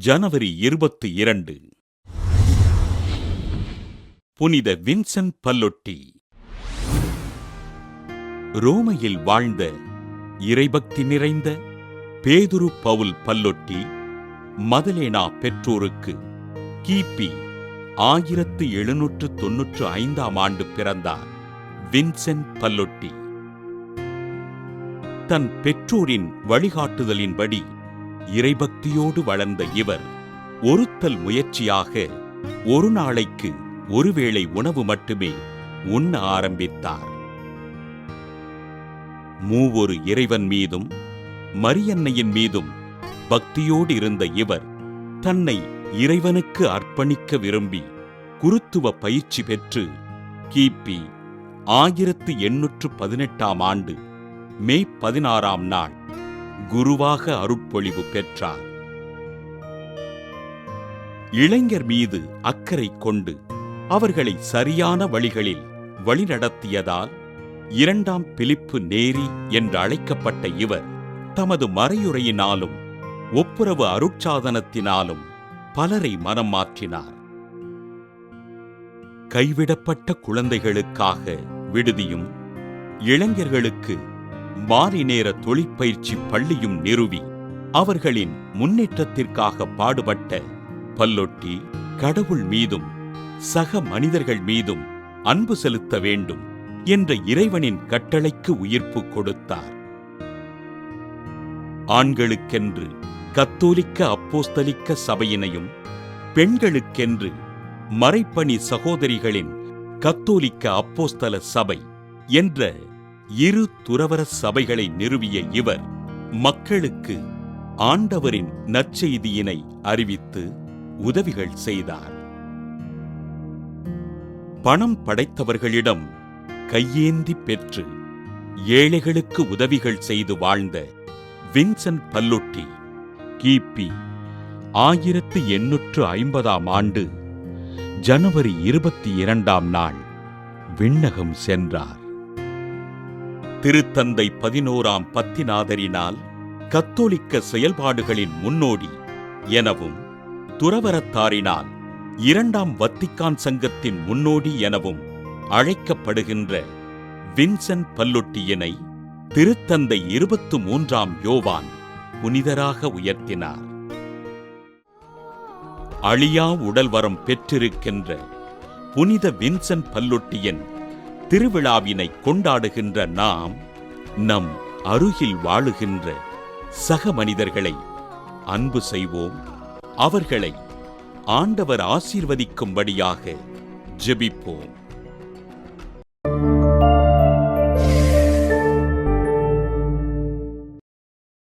ஜனவரி இருபத்தி இரண்டு. புனித வின்சென்ட் பல்லொட்டி. ரோமையில் வாழ்ந்த இறைபக்தி நிறைந்த பேதுரு பவுல் பல்லொட்டி மதலேனா பெற்றோருக்கு கிபி ஆயிரத்து எழுநூற்று தொன்னூற்று ஐந்தாம் ஆண்டு பிறந்தார் வின்சென்ட் பல்லொட்டி. தன் பெற்றோரின் வழிகாட்டுதலின்படி இறைபக்தியோடு வளர்ந்த இவர் ஒருத்தல் முயற்சியாக ஒரு நாளைக்கு ஒருவேளை உணவு மட்டுமே உண்ண ஆரம்பித்தார். மூவொரு இறைவன் மீதும் மரியன்னையின் மீதும் பக்தியோடு இருந்த இவர் தன்னை இறைவனுக்கு அர்ப்பணிக்க விரும்பி குருத்துவ பயிற்சி பெற்று கிபி ஆயிரத்து எண்ணூற்று பதினெட்டாம் ஆண்டு மே பதினாறாம் நாள் குருவாக அருட்பொழிவு பெற்றார். இளைஞர் மீது அக்கறை கொண்டு அவர்களை சரியான வழிகளில் வழிநடத்தியதால் இரண்டாம் பிலிப்பு நேரி என்று அழைக்கப்பட்ட இவர் தமது மறையுரையினாலும் ஒப்புரவு அருட்சாதனத்தினாலும் பலரை மனம் மாற்றினார். கைவிடப்பட்ட குழந்தைகளுக்காக விடுதியும் இளைஞர்களுக்கு மாறி நேர தொழிற்பயிற்சி பள்ளியும் நிறுவி அவர்களின் முன்னேற்றத்திற்காக பாடுபட்ட பல்லொட்டி கடவுள் மீதும் சக மனிதர்கள் மீதும் அன்பு செலுத்த வேண்டும் என்ற இறைவனின் கட்டளைக்கு உயிர்ப்பு கொடுத்தார். ஆண்களுக்கென்று கத்தோலிக்க அப்போஸ்தலிக்க சபையினையும் பெண்களுக்கென்று மறைப்பணி சகோதரிகளின் கத்தோலிக்க அப்போஸ்தல சபை என்ற இரு துறவர சபைகளை நிறுவிய இவர் மக்களுக்கு ஆண்டவரின் நற்செய்தியினை அறிவித்து உதவிகள் செய்தார். பணம் படைத்தவர்களிடம் கையேந்தி பெற்று ஏழைகளுக்கு உதவிகள் செய்து வாழ்ந்த வின்சென்ட் பல்லுட்டி கிபி ஆயிரத்து எண்ணூற்று ஐம்பதாம் ஆண்டு ஜனவரி இருபத்தி இரண்டாம் நாள் விண்ணகம் சென்றார். திருத்தந்தை பதினோராம் பத்திநாதரினால் கத்தோலிக்க செயல்பாடுகளின் முன்னோடி எனவும் துறவரத்தாரினால் இரண்டாம் வத்திக்கான் சங்கத்தின் முன்னோடி எனவும் அழைக்கப்படுகின்ற வின்சென்ட் பல்லொட்டியினை திருத்தந்தை இருபத்து மூன்றாம் யோவான் புனிதராக உயர்த்தினார். அழியா உடல்வரம் பெற்றிருக்கின்ற புனித வின்சென்ட் பல்லொட்டியின் திருவிழாவினை கொண்டாடுகின்ற நாம் நம் அருகில் வாழுகின்ற சக மனிதர்களை அன்பு செய்வோம். அவர்களை ஆண்டவர் ஆசீர்வதிக்கும்படியாக ஜெபிப்போம்.